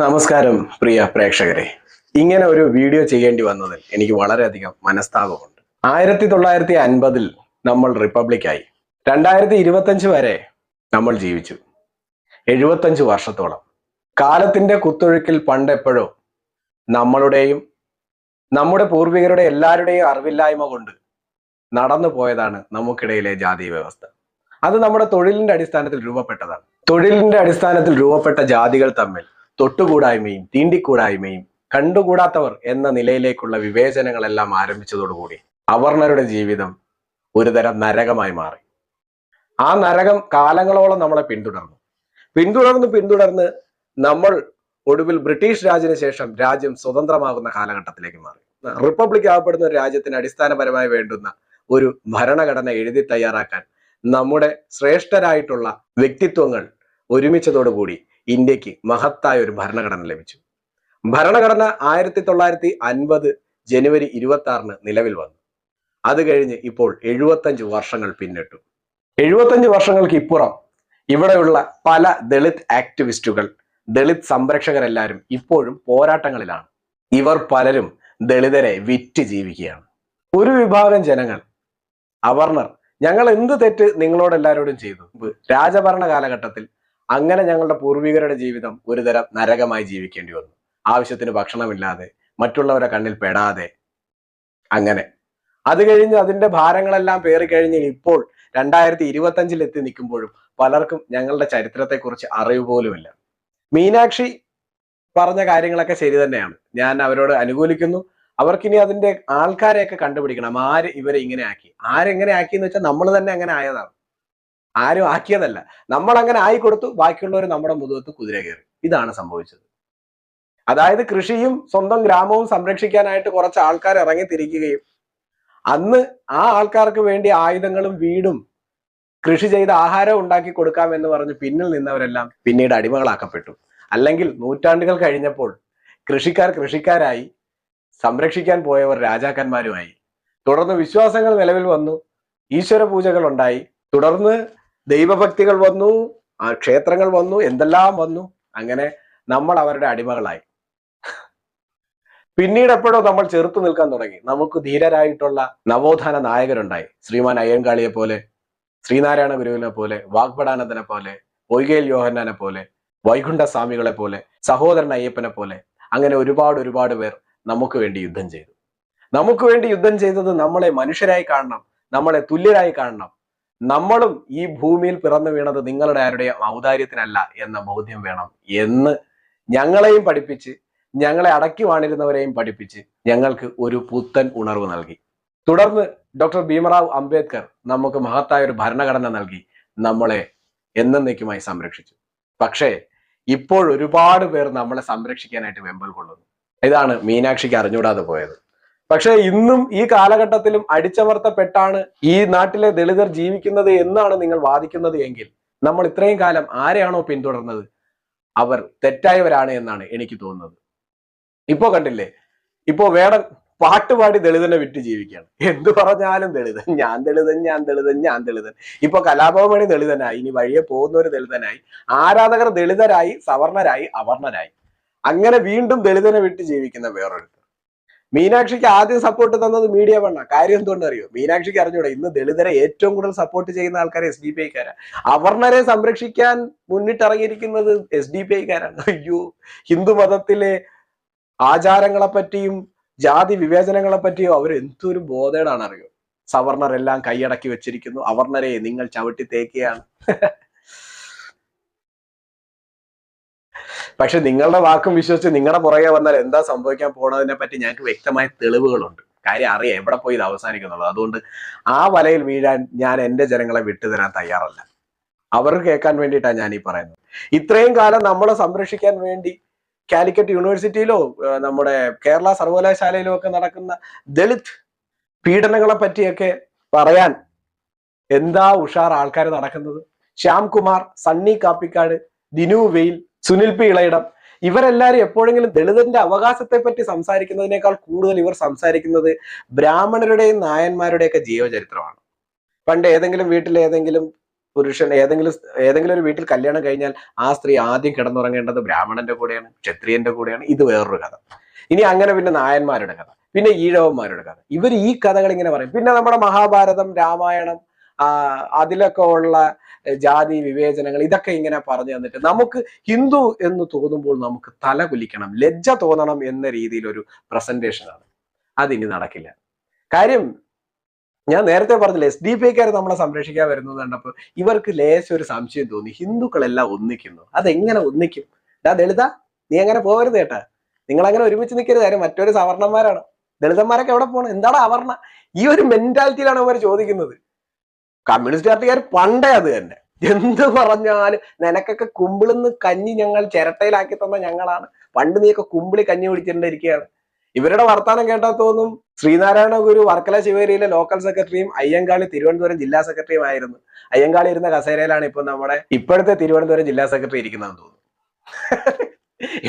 നമസ്കാരം പ്രിയ പ്രേക്ഷകരെ. ഇങ്ങനെ ഒരു വീഡിയോ ചെയ്യേണ്ടി വന്നതിൽ എനിക്ക് വളരെയധികം മനസ്താപമുണ്ട്. ആയിരത്തി തൊള്ളായിരത്തി അൻപതിൽ നമ്മൾ റിപ്പബ്ലിക്കായി. രണ്ടായിരത്തി ഇരുപത്തഞ്ച് വരെ നമ്മൾ ജീവിച്ചു. എഴുപത്തഞ്ച് വർഷത്തോളം. കാലത്തിന്റെ കുത്തൊഴുക്കിൽ പണ്ടെപ്പോഴോ നമ്മളുടെയും നമ്മുടെ പൂർവികരുടെ എല്ലാവരുടെയും അറിവില്ലായ്മ കൊണ്ട് നടന്നു പോയതാണ് നമുക്കിടയിലെ ജാതി വ്യവസ്ഥ. അത് നമ്മുടെ തൊഴിലിന്റെ അടിസ്ഥാനത്തിൽ രൂപപ്പെട്ടതാണ്. തൊഴിലിന്റെ അടിസ്ഥാനത്തിൽ രൂപപ്പെട്ട ജാതികൾ തമ്മിൽ തൊട്ടുകൂടായ്മയും തീണ്ടിക്കൂടായ്മയും കണ്ടുകൂടാത്തവർ എന്ന നിലയിലേക്കുള്ള വിവേചനങ്ങളെല്ലാം ആരംഭിച്ചതോടുകൂടി അവർണരുടെ ജീവിതം ഒരുതരം നരകമായി മാറി. ആ നരകം കാലങ്ങളോളം നമ്മളെ പിന്തുടർന്നു. പിന്തുടർന്ന് പിന്തുടർന്ന് നമ്മൾ ഒടുവിൽ ബ്രിട്ടീഷ് രാജിന് ശേഷം രാജ്യം സ്വതന്ത്രമാകുന്ന കാലഘട്ടത്തിലേക്ക് മാറി. റിപ്പബ്ലിക് ആവപ്പെടുന്ന ഒരു രാജ്യത്തിന് അടിസ്ഥാനപരമായി വേണ്ടുന്ന ഒരു ഭരണഘടന എഴുതി തയ്യാറാക്കാൻ നമ്മുടെ ശ്രേഷ്ഠരായിട്ടുള്ള വ്യക്തിത്വങ്ങൾ ഒരുമിച്ചതോടുകൂടി ഇന്ത്യയ്ക്ക് മഹത്തായ ഒരു ഭരണഘടന ലഭിച്ചു. ഭരണഘടന ആയിരത്തി തൊള്ളായിരത്തി അൻപത് ജനുവരി ഇരുപത്തി ആറിന് നിലവിൽ വന്നു. അത് കഴിഞ്ഞ് ഇപ്പോൾ എഴുപത്തഞ്ച് വർഷങ്ങൾ പിന്നിട്ടു. എഴുപത്തഞ്ച് വർഷങ്ങൾക്ക് ഇപ്പുറം ഇവിടെയുള്ള പല ദളിത് ആക്ടിവിസ്റ്റുകൾ ദളിത് സംരക്ഷകരെല്ലാവരും ഇപ്പോഴും പോരാട്ടങ്ങളിലാണ്. ഇവർ പലരും ദളിതരെ വിറ്റ് ജീവിക്കുകയാണ്. ഒരു വിഭാഗം ജനങ്ങൾ അവർണർ ഞങ്ങൾ എന്ത് തെറ്റ് നിങ്ങളോട് എല്ലാവരോടും ചെയ്തു? രാജഭരണ കാലഘട്ടത്തിൽ അങ്ങനെ ഞങ്ങളുടെ പൂർവികരുടെ ജീവിതം ഒരുതരം നരകമായി ജീവിക്കേണ്ടി വന്നു. ആവശ്യത്തിന് ഭക്ഷണമില്ലാതെ മറ്റുള്ളവരെ കണ്ണിൽ പെടാതെ അങ്ങനെ. അത് കഴിഞ്ഞ് അതിന്റെ ഭാരങ്ങളെല്ലാം പേറി കഴിഞ്ഞ് ഇപ്പോൾ രണ്ടായിരത്തി ഇരുപത്തഞ്ചിൽ എത്തി നിൽക്കുമ്പോഴും പലർക്കും ഞങ്ങളുടെ ചരിത്രത്തെക്കുറിച്ച് അറിവ് പോലുമില്ല. മീനാക്ഷി പറഞ്ഞ കാര്യങ്ങളൊക്കെ ശരി തന്നെയാണ്. ഞാൻ അവരോട് അനുകൂലിക്കുന്നു. അവർക്കിനി അതിന്റെ ആൾക്കാരെയൊക്കെ കണ്ടുപിടിക്കണം. ആര് ഇവരെ ഇങ്ങനെ ആക്കി? ആരെങ്ങനെ ആക്കി എന്ന് വെച്ചാൽ നമ്മൾ തന്നെ അങ്ങനെ ആയതാണ്. ആരും ആക്കിയതല്ല. നമ്മൾ അങ്ങനെ ആയി കൊടുത്തു ബാക്കിയുള്ളവർ നമ്മുടെ മുതുകത്ത് കുതിര കയറി. ഇതാണ് സംഭവിച്ചത്. അതായത് കൃഷിയും സ്വന്തം ഗ്രാമവും സംരക്ഷിക്കാനായിട്ട് കുറച്ച് ആൾക്കാർ ഇറങ്ങി തിരിക്കുകയും അന്ന് ആ ആൾക്കാർക്ക് വേണ്ടി ആയുധങ്ങളും വീടും കൃഷി ചെയ്ത ആഹാരം ഉണ്ടാക്കി കൊടുക്കാം എന്ന് പറഞ്ഞ് പിന്നിൽ നിന്നവരെല്ലാം പിന്നീട് അടിമകളാക്കപ്പെട്ടു. അല്ലെങ്കിൽ നൂറ്റാണ്ടുകൾ കഴിഞ്ഞപ്പോൾ കൃഷിക്കാർ കൃഷിക്കാരായി സംരക്ഷിക്കാൻ പോയവർ രാജാക്കന്മാരുമായി. തുടർന്ന് വിശ്വാസങ്ങൾ നിലവിൽ വന്നു ഈശ്വര പൂജകൾ ഉണ്ടായി. തുടർന്ന് ദൈവഭക്തികൾ വന്നു ക്ഷേത്രങ്ങൾ വന്നു എന്തെല്ലാം വന്നു അങ്ങനെ നമ്മൾ അവരുടെ അടിമകളായി. പിന്നീട് എപ്പോഴോ നമ്മൾ ചെറുത്തു നിൽക്കാൻ തുടങ്ങി. നമുക്ക് ധീരരായിട്ടുള്ള നവോത്ഥാന നായകരുണ്ടായി. ശ്രീമാൻ അയ്യങ്കാളിയെ പോലെ ശ്രീനാരായണ ഗുരുവിനെ പോലെ വാഗ്ഭടാനന്ദനെ പോലെ പൊയ്കേൽ യോഹന്നാനെ പോലെ വൈകുണ്ഠ സ്വാമികളെ പോലെ സഹോദരൻ അയ്യപ്പനെ പോലെ അങ്ങനെ ഒരുപാട് ഒരുപാട് പേർ നമുക്ക് വേണ്ടി യുദ്ധം ചെയ്തു. നമുക്ക് വേണ്ടി യുദ്ധം ചെയ്തത് നമ്മളെ മനുഷ്യരായി കാണണം നമ്മളെ തുല്യരായി കാണണം നമ്മളും ഈ ഭൂമിയിൽ പിറന്നു വീണത് നിങ്ങളുടെ ആരുടെയും ഔദാര്യത്തിനല്ല എന്ന ബോധ്യം വേണം എന്ന് ഞങ്ങളെയും പഠിപ്പിച്ച് ഞങ്ങളെ അടക്കി വാണിരുന്നവരെയും പഠിപ്പിച്ച് ഞങ്ങൾക്ക് ഒരു പുത്തൻ ഉണർവ് നൽകി. തുടർന്ന് ഡോക്ടർ ഭീമറാവ് അംബേദ്കർ നമുക്ക് മഹത്തായ ഒരു ഭരണഘടന നൽകി നമ്മളെ എന്നേക്കുമായി സംരക്ഷിച്ചു. പക്ഷേ ഇപ്പോൾ ഒരുപാട് പേർ നമ്മളെ സംരക്ഷിക്കാനായിട്ട് വെമ്പൽ കൊള്ളുന്നു. ഇതാണ് മീനാക്ഷിക്ക് അറിഞ്ഞൂടാതെ പോയത്. പക്ഷേ ഇന്നും ഈ കാലഘട്ടത്തിലും അടിച്ചമർത്തപ്പെട്ടാണ് ഈ നാട്ടിലെ ദളിതർ ജീവിക്കുന്നത് എന്നാണ് നിങ്ങൾ വാദിക്കുന്നത് എങ്കിൽ നമ്മൾ ഇത്രയും കാലം ആരെയാണോ പിന്തുടർന്നത്? അവർ തെറ്റായവരാണ് എന്നാണ് എനിക്ക് തോന്നുന്നത്. ഇപ്പോ കണ്ടില്ലേ? ഇപ്പോ വേടൻ പാട്ടുപാടി ദളിതനെ വിട്ട് ജീവിക്കുകയാണ്. എന്തു പറഞ്ഞാലും ദളിതൻ ഞാൻ ദളിതൻ ഞാൻ ദളിതൻ ഞാൻ ദളിതൻ. ഇപ്പൊ കലാഭവമണി ദളിതനായി ഇനി വഴിയെ പോകുന്നവര് ദളിതനായി ആരാധകർ ദളിതരായി സവർണരായി അവർണരായി. അങ്ങനെ വീണ്ടും ദളിതനെ വിട്ട് ജീവിക്കുന്ന വേറൊരുത്തർ മീനാക്ഷിക്ക് ആദ്യം സപ്പോർട്ട് തന്നത് മീഡിയ വണ്ണ കാര്യം എന്തുകൊണ്ട് അറിയോ മീനാക്ഷിക്ക് അറിഞ്ഞൂടെ ഇന്ന് ദളിതരെ ഏറ്റവും കൂടുതൽ സപ്പോർട്ട് ചെയ്യുന്ന ആൾക്കാർ എസ് ഡി പി ഐക്കാരാണ് അവർണരെ സംരക്ഷിക്കാൻ മുന്നിട്ടിറങ്ങിയിരിക്കുന്നത് എസ് ഡി പി ഐക്കാരാണ് അയ്യോ ഹിന്ദു മതത്തിലെ ആചാരങ്ങളെ പറ്റിയും ജാതി വിവേചനങ്ങളെ പറ്റിയോ അവർ എന്തൊരു ബോധേടാണ് അറിയോ സവർണരെല്ലാം കൈയടക്കി വെച്ചിരിക്കുന്നു. അവർണരെ നിങ്ങൾ ചവിട്ടി തേക്കുകയാണ്. പക്ഷെ നിങ്ങളുടെ വാക്കും വിശ്വസിച്ച് നിങ്ങളുടെ പുറകെ വന്നാൽ എന്താ സംഭവിക്കാൻ പോണതിനെ പറ്റി ഞങ്ങൾക്ക് വ്യക്തമായ തെളിവുകളുണ്ട്. കാര്യം അറിയാം എവിടെ പോയി ഇത് അവസാനിക്കുന്നുള്ളത്. അതുകൊണ്ട് ആ വലയിൽ വീഴാൻ ഞാൻ എന്റെ ജനങ്ങളെ വിട്ടുതരാൻ തയ്യാറല്ല. അവർ കേൾക്കാൻ വേണ്ടിയിട്ടാണ് ഞാൻ ഈ പറയുന്നത്. ഇത്രയും കാലം നമ്മളെ സംരക്ഷിക്കാൻ വേണ്ടി കാലിക്കറ്റ് യൂണിവേഴ്സിറ്റിയിലോ നമ്മുടെ കേരള സർവകലാശാലയിലോ ഒക്കെ നടക്കുന്ന ദളിത് പീഡനങ്ങളെ പറ്റിയൊക്കെ പറയാൻ എന്താ ഉഷാർ ആൾക്കാർ നടക്കുന്നത്? ശ്യാം കുമാർ സണ്ണി കാപ്പിക്കാട് ദിനു വെയിൽ സുനിൽ പി ഇളയിടം. ഇവരെല്ലാരും എപ്പോഴെങ്കിലും ദളിതന്റെ അവകാശത്തെ പറ്റി സംസാരിക്കുന്നതിനേക്കാൾ കൂടുതൽ ഇവർ സംസാരിക്കുന്നത് ബ്രാഹ്മണരുടെയും നായന്മാരുടെയൊക്കെ ജീവചരിത്രമാണ്. പണ്ട് ഏതെങ്കിലും വീട്ടിൽ ഏതെങ്കിലും പുരുഷൻ ഏതെങ്കിലും ഏതെങ്കിലും ഒരു വീട്ടിൽ കല്യാണം കഴിഞ്ഞാൽ ആ സ്ത്രീ ആദ്യം കിടന്നുറങ്ങേണ്ടത് ബ്രാഹ്മണന്റെ കൂടെയാണ് ക്ഷത്രിയന്റെ കൂടെയാണ്. ഇത് വേറൊരു കഥ. ഇനി അങ്ങനെ പിന്നെ നായന്മാരുടെ കഥ പിന്നെ ഈഴവന്മാരുടെ കഥ. ഇവർ ഈ കഥകൾ ഇങ്ങനെ പറയും. പിന്നെ നമ്മുടെ മഹാഭാരതം രാമായണം അതിലൊക്കെ ഉള്ള ജാതി വിവേചനങ്ങൾ ഇതൊക്കെ ഇങ്ങനെ പറഞ്ഞു തന്നിട്ട് നമുക്ക് ഹിന്ദു എന്ന് തോന്നുമ്പോൾ നമുക്ക് തല കുലിക്കണം ലജ്ജ തോന്നണം എന്ന രീതിയിലൊരു പ്രസന്റേഷൻ ആണ്. അതിനി നടക്കില്ല. കാര്യം ഞാൻ നേരത്തെ പറഞ്ഞില്ല എസ് ഡി പി ഐക്കാർ നമ്മളെ സംരക്ഷിക്കാൻ വരുന്നത് കണ്ടപ്പോൾ ഇവർക്ക് ലേശം ഒരു സംശയം തോന്നി. ഹിന്ദുക്കളെല്ലാം ഒന്നിക്കുന്നു. അതെങ്ങനെ ഒന്നിക്കും? ഡാ ദളിത നീ അങ്ങനെ പോകരുത് കേട്ടാ. നിങ്ങൾ അങ്ങനെ ഒരുമിച്ച് നിൽക്കരുത്. കാര്യം മറ്റൊരു സവർണന്മാരാണ് ദളിതന്മാരൊക്കെ എവിടെ പോകണം എന്താണ് അവർണ ഈ ഒരു മെന്റാലിറ്റിയിലാണ് അവർ ചോദിക്കുന്നത്. കമ്മ്യൂണിസ്റ്റ് പാർട്ടിക്കാർ പണ്ടേ അത് തന്നെ. എന്ത് പറഞ്ഞാലും നിനക്കൊക്കെ കുമ്പിളിന്ന് കഞ്ഞി ഞങ്ങൾ ചിരട്ടയിലാക്കി തന്ന ഞങ്ങളാണ്. പണ്ട് നീയൊക്കെ കുമ്പിളി കഞ്ഞി പിടിച്ചിട്ടുണ്ടിരിക്കുകയാണ് ഇവരുടെ വർത്താനം കേട്ടാൽ തോന്നും ശ്രീനാരായണ ഗുരു വർക്കല ശിവേരിയിലെ ലോക്കൽ സെക്രട്ടറിയും അയ്യങ്കാളി തിരുവനന്തപുരം ജില്ലാ സെക്രട്ടറിയും ആയിരുന്നു. അയ്യങ്കാളി ഇരുന്ന കസേരയിലാണ് ഇപ്പൊ നമ്മുടെ ഇപ്പോഴത്തെ തിരുവനന്തപുരം ജില്ലാ സെക്രട്ടറി ഇരിക്കുന്നതെന്ന് തോന്നുന്നു.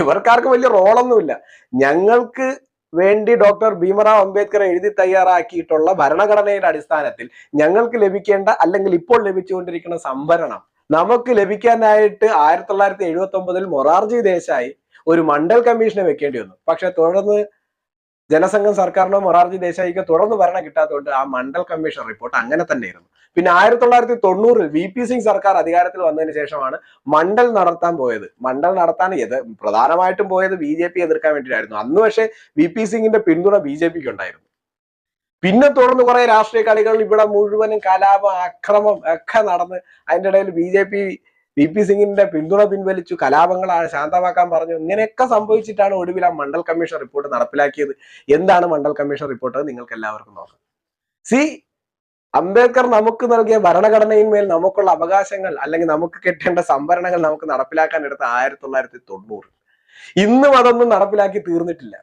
ഇവർക്കാർക്ക് വലിയ റോളൊന്നുമില്ല ഞങ്ങൾക്ക് വേണ്ടി ഡോക്ടർ ഭീമറാവ് അംബേദ്കർ എഴുതി തയ്യാറാക്കിയിട്ടുള്ള ഭരണഘടനയുടെ അടിസ്ഥാനത്തിൽ ഞങ്ങൾക്ക് ലഭിക്കേണ്ട അല്ലെങ്കിൽ ഇപ്പോൾ ലഭിച്ചുകൊണ്ടിരിക്കുന്ന സംവരണം നമുക്ക് ലഭിക്കാനായിട്ട് ആയിരത്തി തൊള്ളായിരത്തി എഴുപത്തി ഒമ്പതിൽ മൊറാർജി ദേശായി ഒരു മണ്ഡൽ കമ്മീഷനെ വെക്കേണ്ടി വന്നു. പക്ഷെ തുടർന്ന് ജനസംഘം സർക്കാരിനോ മൊറാർജി ദേശായിക്കോ തുടർന്ന് ഭരണം കിട്ടാത്തതുകൊണ്ട് ആ മണ്ഡൽ കമ്മീഷൻ റിപ്പോർട്ട് അങ്ങനെ തന്നെയായിരുന്നു. പിന്നെ ആയിരത്തി തൊള്ളായിരത്തി തൊണ്ണൂറിൽ വി പി സിംഗ് സർക്കാർ അധികാരത്തിൽ വന്നതിന് ശേഷമാണ് മണ്ഡൽ നടത്താൻ പോയത്. മണ്ഡൽ നടത്താൻ ഏത് പ്രധാനമായിട്ടും പോയത് ബി ജെ പി എതിർക്കാൻ വേണ്ടിയിട്ടായിരുന്നു. അന്ന് പക്ഷേ വി പി സിംഗിന്റെ പിന്തുണ ബി ജെ പിക്ക് ഉണ്ടായിരുന്നു. പിന്നെ തുടർന്ന് കുറെ രാഷ്ട്രീയ കളികൾ ഇവിടെ മുഴുവനും കലാപം അക്രമം ഒക്കെ നടന്ന് അതിന്റെ ഇടയിൽ B J P V P സിംഗിന്റെ പിന്തുണ പിൻവലിച്ചു കലാപങ്ങൾ ശാന്തമാക്കാൻ പറഞ്ഞു. ഇങ്ങനെയൊക്കെ സംഭവിച്ചിട്ടാണ് ഒടുവിൽ ആ മണ്ഡൽ കമ്മീഷൻ റിപ്പോർട്ട് നടപ്പിലാക്കിയത്. എന്താണ് മണ്ഡൽ കമ്മീഷൻ റിപ്പോർട്ട് നിങ്ങൾക്ക് എല്ലാവർക്കും നോക്കാം. സി അംബേദ്കർ നമുക്ക് നൽകിയ ഭരണഘടനയിന്മേൽ നമുക്കുള്ള അവകാശങ്ങൾ അല്ലെങ്കിൽ നമുക്ക് കിട്ടേണ്ട സംവരണങ്ങൾ നമുക്ക് നടപ്പിലാക്കാൻ എടുത്ത ആയിരത്തി തൊള്ളായിരത്തി തൊണ്ണൂറ് ഇന്നും അതൊന്നും നടപ്പിലാക്കി തീർന്നിട്ടില്ല.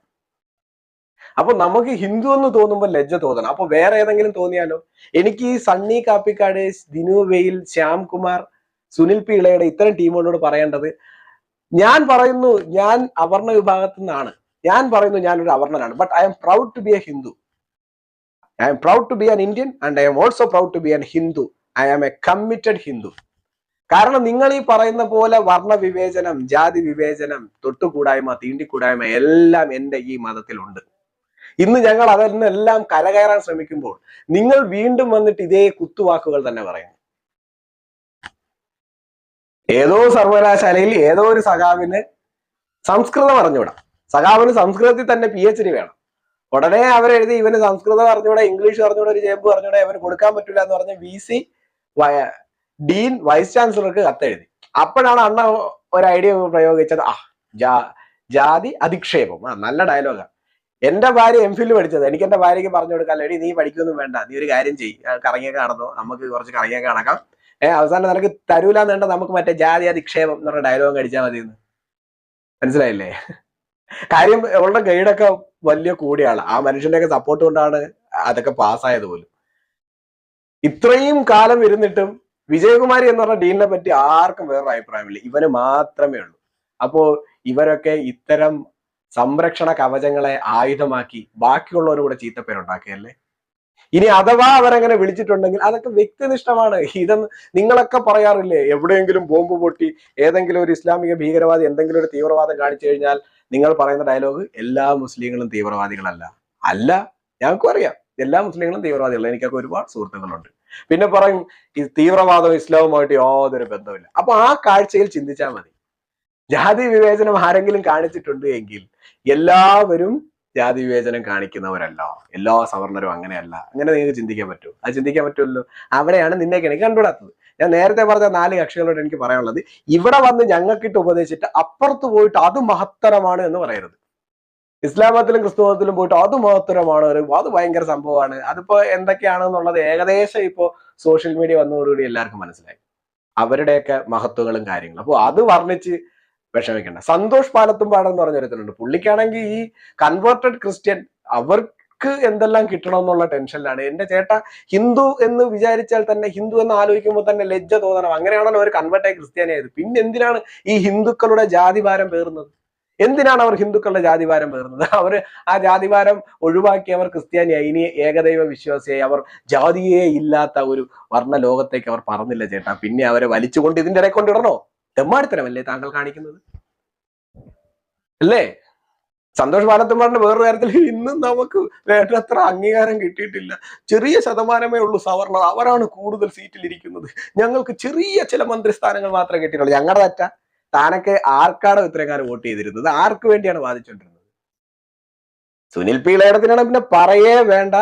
അപ്പൊ നമുക്ക് ഹിന്ദു എന്ന് തോന്നുമ്പോൾ ലജ്ജ തോന്നണം. അപ്പൊ വേറെ ഏതെങ്കിലും തോന്നിയാലോ? എനിക്ക് ഈ സണ്ണി കാപ്പിക്കാട് ദിനു വെയിൽ ശ്യാം കുമാർ സുനിൽ പി ഇളയുടെ ഇത്തരം ടീമുകളോട് പറയേണ്ടത് ഞാൻ പറയുന്നു ഞാൻ അവർണ വിഭാഗത്തിൽ നിന്നാണ്. ഞാൻ പറയുന്നു ഞാൻ ഒരു അവർണനാണ് but I'm proud to be a Hindu I'm proud to be an Indian and I'm also proud to be an Hindu I am a committed Hindu കാരണം നിങ്ങൾ ഈ പറയുന്ന പോലെ വർണ വിവേചനം ജാതി വിവേചനം തൊട്ടുകൂടായ്മ തീണ്ടിക്കൂടായ്മ എല്ലാം എന്റെ ഈ മതത്തിലുണ്ട്. ഇന്ന് ഞങ്ങൾ അതിൽ നിന്നെല്ലാം കരകയറാൻ ശ്രമിക്കുമ്പോൾ നിങ്ങൾ വീണ്ടും വന്നിട്ട് ഇതേ കുത്തുവാക്കുകൾ തന്നെ പറയുന്നു. ഏതോ സർവകലാശാലയിൽ ഏതോ ഒരു സഖാവിന് സംസ്കൃതം അറിഞ്ഞൂടാ സഖാവിന് സംസ്കൃതത്തിൽ തന്നെ പി എച്ച് ഡി വേണം. ഉടനെ അവരെഴുതി ഇവന് സംസ്കൃതം അറിഞ്ഞൂടെ ഇംഗ്ലീഷ് അറിഞ്ഞൂടെ ഒരു ജേബ് അറിഞ്ഞൂടെ അവന് കൊടുക്കാൻ പറ്റില്ല എന്ന് പറഞ്ഞ് വി സി ഡീൻ വൈസ് ചാൻസലർക്ക് കത്തെഴുതി. അപ്പോഴാണ് അണ്ണ ഒരു ഐഡിയ പ്രയോഗിച്ചത്. ആ ജാ ജാതി അധിക്ഷേപം. ആ നല്ല ഡയലോഗാണ് എന്റെ ഭാര്യ എം ഫിൽ പഠിച്ചത്. എനിക്ക് എന്റെ ഭാര്യയ്ക്ക് പറഞ്ഞു കൊടുക്കാൻ എടി നീ പഠിക്കൊന്നും വേണ്ട. നീ ഒരു കാര്യം ചെയ്യ്. കറങ്ങിയൊക്കെ നടന്നോ. നമുക്ക് കുറച്ച് കറങ്ങിയൊക്കെ നടക്കാം. ഏഹ് അവസാനം നിനക്ക് തരൂലെന്ന് വേണ്ട നമുക്ക് മറ്റേ ജാതി അധിക്ഷേപം എന്ന് പറഞ്ഞ ഡയലോഗ് അടിച്ചാൽ മതി എന്ന് മനസ്സിലായില്ലേ? കാര്യം അവളുടെ ഗൈഡൊക്കെ വലിയ കൂടിയാണ്. ആ മനുഷ്യന്റെ ഒക്കെ സപ്പോർട്ട് കൊണ്ടാണ് അതൊക്കെ പാസ്സായത് പോലും. ഇത്രയും കാലം ഇരുന്നിട്ടും വിജയകുമാരി എന്ന് പറഞ്ഞ ഡീലിനെ പറ്റി ആർക്കും വേറൊരു അഭിപ്രായമില്ല. ഇവന് മാത്രമേ ഉള്ളൂ. അപ്പോ ഇവരൊക്കെ ഇത്തരം സംരക്ഷണ കവചങ്ങളെ ആയുധമാക്കി ബാക്കിയുള്ളവരും കൂടെ ചീത്തപ്പേരുണ്ടാക്കിയല്ലേ ഇനി അഥവാ അവരങ്ങനെ വിളിച്ചിട്ടുണ്ടെങ്കിൽ അതൊക്കെ വ്യക്തിനിഷ്ഠമാണ്. ഇതെന്ന് നിങ്ങളൊക്കെ പറയാറില്ലേ? എവിടെയെങ്കിലും ബോംബ് പൊട്ടി ഏതെങ്കിലും ഒരു ഇസ്ലാമിക ഭീകരവാദി എന്തെങ്കിലും ഒരു തീവ്രവാദം കാണിച്ചു കഴിഞ്ഞാൽ നിങ്ങൾ പറയുന്ന ഡയലോഗ് എല്ലാ മുസ്ലിങ്ങളും തീവ്രവാദികളല്ല. അല്ല ഞങ്ങൾക്കും അറിയാം. എല്ലാ മുസ്ലിങ്ങളും തീവ്രവാദികളല്ല. എനിക്കൊക്കെ ഒരുപാട് സുഹൃത്തുക്കളുണ്ട്. പിന്നെ പറയും ഈ തീവ്രവാദവും ഇസ്ലാമുമായിട്ട് യാതൊരു ബന്ധമില്ല അപ്പൊ ആ കാഴ്ചയിൽ ചിന്തിച്ചാൽ മതി. ജാതി വിവേചനം ആരെങ്കിലും കാണിച്ചിട്ടുണ്ട് എങ്കിൽ എല്ലാവരും ജാതി വിവേചനം കാണിക്കുന്നവരല്ല. എല്ലാ സവർണരും അങ്ങനെയല്ല. അങ്ങനെ നിങ്ങൾക്ക് ചിന്തിക്കാൻ പറ്റുമോ? അത് ചിന്തിക്കാൻ പറ്റുമല്ലോ? അവിടെയാണ് നിന്നെയൊക്കെ എനിക്ക് കണ്ടുപിടാത്തത് ഞാൻ നേരത്തെ പറഞ്ഞ നാല് കക്ഷികളോട് എനിക്ക് പറയാനുള്ളത് ഇവിടെ വന്ന് ഞങ്ങൾക്കിട്ട് ഉപദേശിച്ചിട്ട് അപ്പുറത്ത് പോയിട്ട് അത് മഹത്തരമാണ് എന്ന് പറയരുത്. ഇസ്ലാം മതത്തിലും ക്രിസ്തു മതത്തിലും പോയിട്ട് അത് മഹത്തരമാണ്. അത് ഭയങ്കര സംഭവമാണ്. അതിപ്പോ എന്തൊക്കെയാണെന്നുള്ളത് ഏകദേശം ഇപ്പോ സോഷ്യൽ മീഡിയ വന്നതോടുകൂടി എല്ലാവർക്കും മനസ്സിലായി. അവരുടെയൊക്കെ മഹത്വങ്ങളും കാര്യങ്ങളും. അപ്പോൾ അത് വർണിച്ച് വിഷമിക്കണ്ട. സന്തോഷ് പാലത്തുംപാടം എന്ന് പറഞ്ഞ ഒരുത്തനുണ്ട്. പുള്ളിക്കാണെങ്കിൽ ഈ കൺവേർട്ടഡ് ക്രിസ്ത്യൻ അവർക്ക് എന്തെല്ലാം കിട്ടണം എന്നുള്ള ടെൻഷനിലാണ്. എന്റെ ചേട്ട ഹിന്ദു എന്ന് വിചാരിച്ചാൽ തന്നെ ഹിന്ദു എന്ന് ആലോചിക്കുമ്പോൾ തന്നെ ലജ്ജ തോന്നണം. അങ്ങനെയാണല്ലോ ഒരു കൺവേർട്ടായി ക്രിസ്ത്യാനിയായത് പിന്നെ എന്തിനാണ് ഈ ഹിന്ദുക്കളുടെ ജാതിഭാരം പേറുന്നത്? എന്തിനാണ് അവർ ഹിന്ദുക്കളുടെ ജാതിഭാരം പേറുന്നത്? അവർ ആ ജാതിഭാരം ഒഴിവാക്കി അവർ ക്രിസ്ത്യാനിയായി. ഇനി ഏകദൈവ വിശ്വാസിയായി അവർ ജാതിയേ ഇല്ലാത്ത ഒരു വർണ ലോകത്തേക്ക് അവർ പറഞ്ഞില്ല ചേട്ടാ. പിന്നെ അവരെ വലിച്ചുകൊണ്ട് ഇതിന്റെ ഇടയിൽ കൊണ്ടിടണോ? തെമ്മാടിത്തരമല്ലേ താങ്കൾ കാണിക്കുന്നത്? അല്ലേ? സന്തോഷ് ബാലത്തുമാറിന്റെ വേറൊരു കാര്യത്തിൽ ഇന്നും നമുക്ക് വേണ്ടത്ര അംഗീകാരം കിട്ടിയിട്ടില്ല. ചെറിയ ശതമാനമേ ഉള്ളൂ സവർണർ അവരാണ് കൂടുതൽ സീറ്റിൽ ഇരിക്കുന്നത് ഞങ്ങൾക്ക് ചെറിയ ചില മന്ത്രിസ്ഥാനങ്ങൾ മാത്രമേ കിട്ടിയിട്ടുള്ളൂ. ഞങ്ങളുടെ അറ്റ താനൊക്കെ ആർക്കാണ് ഇത്രയും വോട്ട് ചെയ്തിരുന്നത്? ആർക്ക് വേണ്ടിയാണ് വാദിച്ചുകൊണ്ടിരുന്നത് സുനിൽ പി ഇളയിടത്തിനാണ് പിന്നെ പറയേ വേണ്ട.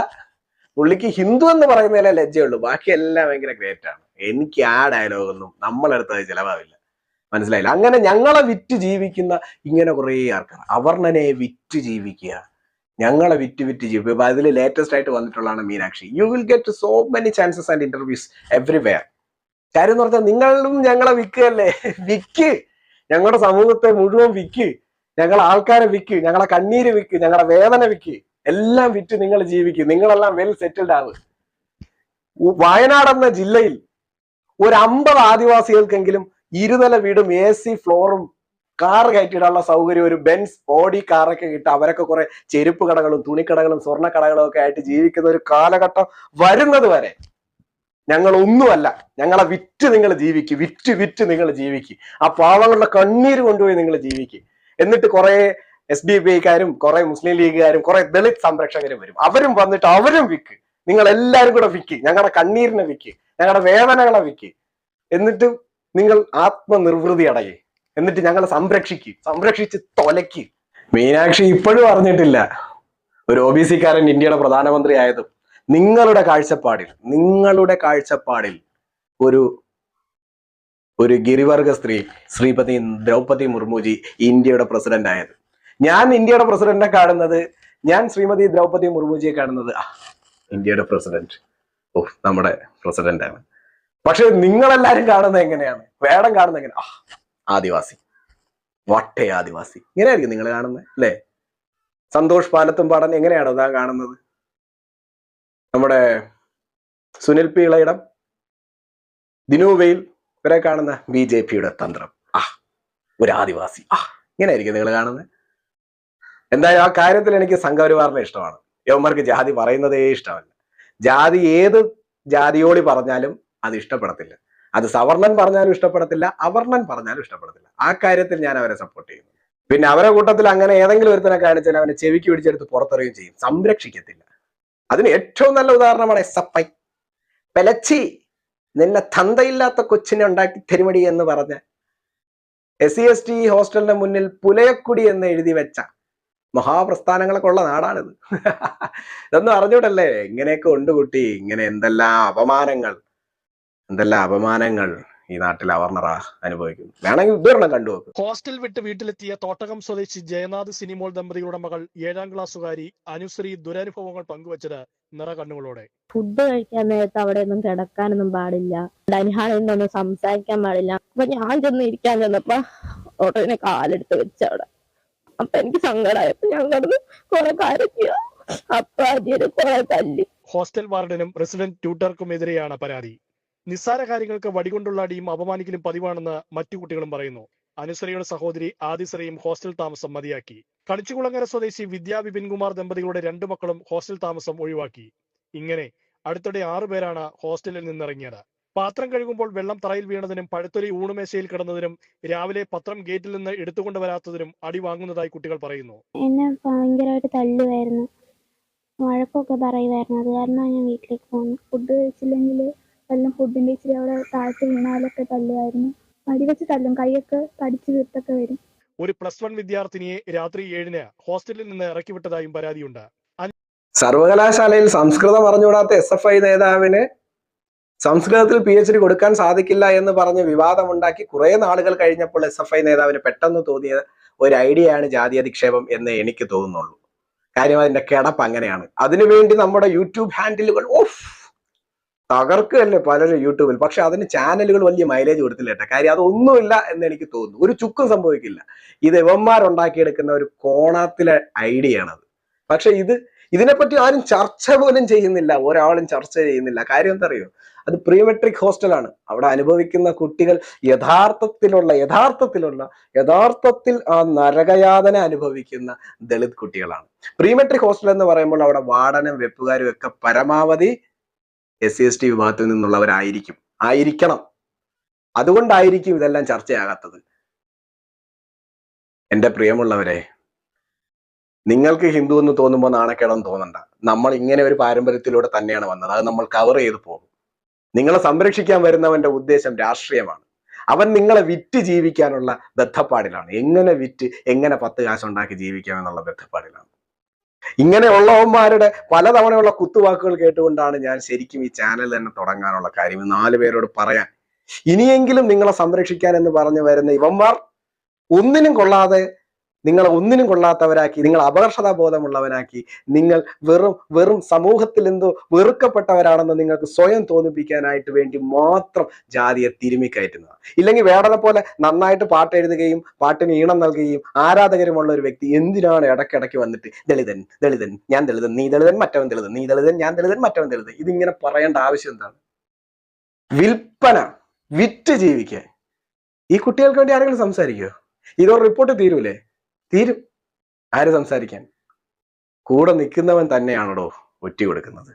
പുള്ളിക്ക് ഹിന്ദു എന്ന് പറയുന്നതിലെ ലജ്ജയുള്ളൂ. ബാക്കി എല്ലാം ഭയങ്കര ഗ്രേറ്റ് ആണ്. എനിക്ക് ആ ഡയലോഗൊന്നും നമ്മളെടുത്തത് ചിലവാവില്ല. മനസ്സിലായില്ല. അങ്ങനെ ഞങ്ങളെ വിറ്റ് ജീവിക്കുന്ന ഇങ്ങനെ കുറേ ആൾക്കാർ. അവർണനെ വിറ്റ് ജീവിക്കുക. ഞങ്ങളെ വിറ്റ് വിറ്റ് ജീവിക്കുക. അതിൽ ലേറ്റസ്റ്റ് ആയിട്ട് വന്നിട്ടുള്ളതാണ് Meenakshi. You will get so many chances and interviews everywhere കാര്യം എന്ന് പറഞ്ഞാൽ നിങ്ങളും ഞങ്ങളെ വിൽക്കുകയല്ലേ വിക്ക്. ഞങ്ങളുടെ സമൂഹത്തെ മുഴുവൻ വിക്ക്. ഞങ്ങളെ ആൾക്കാരെ വിക്ക്. ഞങ്ങളെ കണ്ണീര് വിക്ക്. ഞങ്ങളുടെ വേദന വിക്ക്. എല്ലാം വിറ്റ് നിങ്ങൾ ജീവിക്കും. നിങ്ങളെല്ലാം വെൽ സെറ്റിൽഡ് ആവ്. വയനാട് എന്ന ജില്ലയിൽ ഒരു അമ്പത് ആദിവാസികൾക്കെങ്കിലും ഇരുനില വീടും എ സി ഫ്ലോറും കാർ കയറ്റിയിടാനുള്ള സൗകര്യം ഒരു ബെൻസ് ഓഡി കാറൊക്കെ കിട്ടുക അവരൊക്കെ കുറെ ചെരുപ്പ് കടകളും തുണിക്കടകളും സ്വർണ കടകളും ഒക്കെ ആയിട്ട് ജീവിക്കുന്ന ഒരു കാലഘട്ടം വരുന്നത് വരെ ഞങ്ങൾ ഒന്നുമല്ല. ഞങ്ങളെ വിറ്റ് നിങ്ങൾ ജീവിക്ക് വിറ്റ് വിറ്റ് നിങ്ങൾ ജീവിക്ക്. ആ പാവങ്ങളുടെ കണ്ണീര് കൊണ്ടുപോയി നിങ്ങൾ ജീവിക്ക്. എന്നിട്ട് കുറെ എസ് ഡി പി ഐക്കാരും കുറെ മുസ്ലിം ലീഗുകാരും കുറെ ദളിത് സംരക്ഷകരും വരും. അവരും വന്നിട്ട് അവരും വിക്ക്. നിങ്ങൾ എല്ലാവരും കൂടെ വിക്ക്. ഞങ്ങളുടെ കണ്ണീരിനെ വിക്ക്. ഞങ്ങളുടെ വേദനകളെ വിക്ക്. എന്നിട്ട് നിങ്ങൾ ആത്മനിർവൃതി അടയെ. എന്നിട്ട് ഞങ്ങളെ സംരക്ഷിക്ക്. സംരക്ഷിച്ച് തൊലയ്ക്ക്. മീനാക്ഷി ഇപ്പോഴും അറിഞ്ഞിട്ടില്ല. ഒരു ഒ ബി സിക്കാരൻ ഇന്ത്യയുടെ പ്രധാനമന്ത്രി ആയതും നിങ്ങളുടെ കാഴ്ചപ്പാടിൽ നിങ്ങളുടെ കാഴ്ചപ്പാടിൽ ഒരു ഒരു ഗിരിവർഗ സ്ത്രീ ശ്രീപതി ദ്രൗപതി മുർമുജി ഇന്ത്യയുടെ പ്രസിഡന്റ് ആയത് ഞാൻ ഇന്ത്യയുടെ പ്രസിഡന്റിനെ കാണുന്നത് ഞാൻ ശ്രീമതി ദ്രൗപതി മുർമുജിയെ കാണുന്നത് ഇന്ത്യയുടെ പ്രസിഡന്റ്. ഓ നമ്മുടെ പ്രസിഡന്റ് ആണ് പക്ഷെ നിങ്ങളെല്ലാരും കാണുന്നത് എങ്ങനെയാണ്? വേടം കാണുന്നത് എങ്ങനെ ആ ആദിവാസി. വട്ടേ ആദിവാസി. ഇങ്ങനെയായിരിക്കും നിങ്ങൾ കാണുന്നത് അല്ലേ? സന്തോഷ് പാലത്തും പാടൻ എങ്ങനെയാണോ താൻ കാണുന്നത്? നമ്മുടെ സുനിൽ പി ഇളയിടം ദിനുവയിൽ ഇവരെ കാണുന്ന ബി ജെ പിയുടെ തന്ത്രം. ആ ഒരു ആദിവാസി. ആ ഇങ്ങനെയായിരിക്കും നിങ്ങൾ കാണുന്നത്. എന്തായാലും ആ കാര്യത്തിൽ എനിക്ക് സംഘപരിവാറിനെ ഇഷ്ടമാണ്. യവന്മാർക്ക് ജാതി പറയുന്നതേ ഇഷ്ടമല്ല. ജാതി ഏത് ജാതിയോളി പറഞ്ഞാലും അത് ഇഷ്ടപ്പെടത്തില്ല. അത് സവർണൻ പറഞ്ഞാലും ഇഷ്ടപ്പെടത്തില്ല അവർണൻ പറഞ്ഞാലും ഇഷ്ടപ്പെടത്തില്ല. ആ കാര്യത്തിൽ ഞാൻ അവരെ സപ്പോർട്ട് ചെയ്യുന്നു. പിന്നെ അവരെ കൂട്ടത്തിൽ അങ്ങനെ ഏതെങ്കിലും ഒരുത്തനെ കാണിച്ചാൽ അവനെ ചെവിക്ക് പിടിച്ചെടുത്ത് പുറത്തെറിയുകയും ചെയ്യും. സംരക്ഷിക്കത്തില്ല. അതിന് ഏറ്റവും നല്ല ഉദാഹരണമാണ് എസ് എഫ് ഐ. പെലച്ചി നിന്നെ തന്തയില്ലാത്ത കൊച്ചിനെ ഉണ്ടാക്കി തെരുമടി എന്ന് പറഞ്ഞ എസ് സി എസ് ടി ഹോസ്റ്റലിന്റെ മുന്നിൽ പുലയക്കുടി എന്ന് എഴുതി വെച്ച മഹാപ്രസ്ഥാനങ്ങളൊക്കെ ഉള്ള നാടാണിത്. ഇതൊന്നും അറിഞ്ഞൂടല്ലേ? ഇങ്ങനെയൊക്കെ ഉണ്ട് കുട്ടി ഇങ്ങനെ എന്തെല്ലാം അപമാനങ്ങൾ. എന്തെല്ലാം അപമാനങ്ങൾ ഈ നാട്ടിൽ അവർണറ അനുഭവിക്കുന്നു. വേണമെങ്കിൽ ഉദാഹരണം കണ്ടുവെക്കും ഹോസ്റ്റൽ വിട്ട് വീട്ടിലെത്തിയ തോട്ടകം സ്വദേശി ജയനാഥ് സിനിമോൾ ദമ്പതികളുടെ മകൾ ഏഴാം ക്ലാസ്സുകാരി അനുശ്രീ ദുരനുഭവങ്ങൾ പങ്കുവച്ചത് നിറകണ്ണുകളോടെ. ഫുഡ് കഴിക്കാൻ നേരത്ത് അവിടെ ഒന്നും കിടക്കാനൊന്നും പാടില്ല. ഡൈനിഹാളിൽ നിന്നൊന്നും സംസാരിക്കാൻ പാടില്ല. അപ്പൊ ഞാൻ ചെന്ന് ഇരിക്കാൻ ചെന്നപ്പോ ഓട്ടോനെ കാലെടുത്ത് വെച്ച അവിടെ. അപ്പൊ എനിക്ക് സങ്കടമായപ്പോ ഞാൻ കടന്ന് കുറെ കരക്കുക അപ്പൊ അതിന് കുറെ തല്ലി. ഹോസ്റ്റൽ വാർഡനും റെസിഡന്റ് ട്യൂട്ടർക്കും എതിരെയാണ് പരാതി. നിസ്സാര കാര്യങ്ങൾക്ക് വടികൊണ്ടുള്ള അടിയും അപമാനിക്കലും പതിവാണെന്ന് മറ്റു കുട്ടികളും പറയുന്നു. അനുസരയുടെ സഹോദരി ആദിസരയും ഹോസ്റ്റൽ താമസം മതിയാക്കി. കണിച്ചുകുളങ്ങര സ്വദേശി വിദ്യാ വിപിൻകുമാർ ദമ്പതികളുടെ രണ്ടു മക്കളും ഹോസ്റ്റൽ താമസം ഒഴിവാക്കി. ഇങ്ങനെ അടുത്തിടെ ആറുപേരാണ് ഹോസ്റ്റലിൽ നിന്നിറങ്ങിയത്. പാത്രം കഴുകുമ്പോൾ വെള്ളം തറയിൽ വീണതിനും പഴുത്തൊലി ഊണുമേശയിൽ കിടന്നതിനും രാവിലെ പത്രം ഗേറ്റിൽ നിന്ന് എടുത്തുകൊണ്ട് വരാത്തതിനും അടി വാങ്ങുന്നതായി കുട്ടികൾ പറയുന്നു. എന്നെ ഭയങ്കരമായിട്ട് തല്ലുമായിരുന്നു വഴക്കൊക്കെ പറയുമായിരുന്നു അത് കാരണം ഞാൻ വീട്ടിലേക്ക് പോകുന്നു ഫുഡ് കഴിച്ചില്ലെങ്കിൽ വല്ലതും ഫുഡിന്റെ ഇച്ചിരി അവിടെ താഴ്ത്തി വീണാലൊക്കെ തല്ലുമായിരുന്നു. അടി വെച്ച് തല്ലും കൈയൊക്കെ തടിച്ചു വിട്ടൊക്കെ വരും. ഒരു പ്ലസ് വൺ വിദ്യാർത്ഥിനിയെ രാത്രി ഏഴിന് ഹോസ്റ്റലിൽ നിന്ന് ഇറക്കി വിട്ടതായും പരാതിയുണ്ട്. സർവകലാശാലയിൽ സംസ്കൃതം അറിഞ്ഞുകൂടാത്ത എസ് എഫ് ഐ നേതാവിന് സംസ്കൃതത്തിൽ പി എച്ച് ഡി കൊടുക്കാൻ സാധിക്കില്ല എന്ന് പറഞ്ഞ് വിവാദമുണ്ടാക്കി കുറെ നാളുകൾ കഴിഞ്ഞപ്പോൾ എസ് എഫ് ഐ നേതാവിന് പെട്ടെന്ന് തോന്നിയ ഒരു ഐഡിയയാണ് ജാതി അധിക്ഷേപം എന്ന് എനിക്ക് തോന്നുന്നുള്ളൂ. കാര്യം അതിന്റെ കിടപ്പ് അങ്ങനെയാണ്. അതിനുവേണ്ടി നമ്മുടെ യൂട്യൂബ് ഹാൻഡിലുകൾ ഓഫ് തകർക്കുകയല്ലേ പലരും യൂട്യൂബിൽ. പക്ഷെ അതിന് ചാനലുകൾ വലിയ മൈലേജ് കൊടുത്തില്ല കേട്ടോ കാര്യം അതൊന്നുമില്ല എന്ന് എനിക്ക് തോന്നുന്നു. ഒരു ചുക്കും സംഭവിക്കില്ല. ഇത് ഇവന്മാരുണ്ടാക്കിയെടുക്കുന്ന ഒരു കോണാത്തിലെ ഐഡിയ ആണത് പക്ഷെ ഇത് ഇതിനെപ്പറ്റി ആരും ചർച്ച പോലും ചെയ്യുന്നില്ല. ഒരാളും ചർച്ച ചെയ്യുന്നില്ല. കാര്യം എന്തറിയോ? അത് പ്രീമെട്രിക് ഹോസ്റ്റലാണ്. അവിടെ അനുഭവിക്കുന്ന കുട്ടികൾ യഥാർത്ഥത്തിലുള്ള യഥാർത്ഥത്തിലുള്ള യഥാർത്ഥത്തിൽ ആ നരകയാതന അനുഭവിക്കുന്ന ദളിത് കുട്ടികളാണ്. പ്രീമെട്രിക് ഹോസ്റ്റൽ എന്ന് പറയുമ്പോൾ അവിടെ വാടനും വെപ്പുകാരും ഒക്കെ പരമാവധി എസ് സി എസ് ടി വിഭാഗത്തിൽ നിന്നുള്ളവരായിരിക്കും. ആയിരിക്കണം. അതുകൊണ്ടായിരിക്കും ഇതെല്ലാം ചർച്ചയാകാത്തത്. എന്റെ പ്രിയമുള്ളവരെ നിങ്ങൾക്ക് ഹിന്ദു എന്ന് തോന്നുമ്പോൾ നാണക്കേടം തോന്നണ്ട. നമ്മൾ ഇങ്ങനെ ഒരു പാരമ്പര്യത്തിലൂടെ തന്നെയാണ് വന്നത്. അത് നമ്മൾ കവർ ചെയ്ത് പോകും. നിങ്ങളെ സംരക്ഷിക്കാൻ വരുന്നവന്റെ ഉദ്ദേശം രാഷ്ട്രീയമാണ്. അവൻ നിങ്ങളെ വിറ്റ് ജീവിക്കാനുള്ള ബദ്ധപ്പാടിലാണ്. എങ്ങനെ വിറ്റ് എങ്ങനെ പത്ത് കാശുണ്ടാക്കി ജീവിക്കാം എന്നുള്ള ബദ്ധപ്പാടിലാണ്. ഇങ്ങനെയുള്ളവന്മാരുടെ പലതവണയുള്ള കുത്തുവാക്കുകൾ കേട്ടുകൊണ്ടാണ് ഞാൻ ശരിക്കും ഈ ചാനൽ തന്നെ തുടങ്ങാനുള്ള കാര്യം. നാല് പേരോട് പറയാൻ. ഇനിയെങ്കിലും നിങ്ങളെ സംരക്ഷിക്കാൻ എന്ന് പറഞ്ഞു വരുന്ന ഇവന്മാർ ഒന്നിനും കൊള്ളാതെ നിങ്ങളെ ഒന്നിനും കൊള്ളാത്തവരാക്കി നിങ്ങൾ അപകർഷതാ ബോധമുള്ളവനാക്കി നിങ്ങൾ വെറും വെറും സമൂഹത്തിൽ എന്തോ വെറുക്കപ്പെട്ടവരാണെന്ന് നിങ്ങൾക്ക് സ്വയം തോന്നിപ്പിക്കാനായിട്ട് വേണ്ടി മാത്രം ജാതിയെ തിരുമ്മി കയറ്റുന്നതാണ് ഇല്ലെങ്കിൽ വേടനെ പോലെ നന്നായിട്ട് പാട്ട് എഴുതുകയും പാട്ടിന് ഈണം നൽകുകയും ആരാധകരുമുള്ള ഒരു വ്യക്തി എന്തിനാണ് ഇടയ്ക്കിടയ്ക്ക് വന്നിട്ട് ദളിതൻ ദളിതൻ ഞാൻ ദളിതൻ നീ ദളിതൻ മറ്റവൻ ദളിതൻ നീ ദളിതൻ ഞാൻ ദളിതൻ മറ്റവൻ ദളിതൻ. ഇതിങ്ങനെ പറയേണ്ട ആവശ്യം എന്താണ്? വിൽപ്പന വിറ്റ് ജീവിക്കാൻ. ഈ കുട്ടികൾക്ക് വേണ്ടി ആരെങ്കിലും സംസാരിക്കുമോ ഇതോ റിപ്പോർട്ട് തീരൂലേ? തീരും. ആര് സംസാരിക്കാൻ? കൂടെ നിൽക്കുന്നവൻ തന്നെയാണോ ഒറ്റ കൊടുക്കുന്നത്?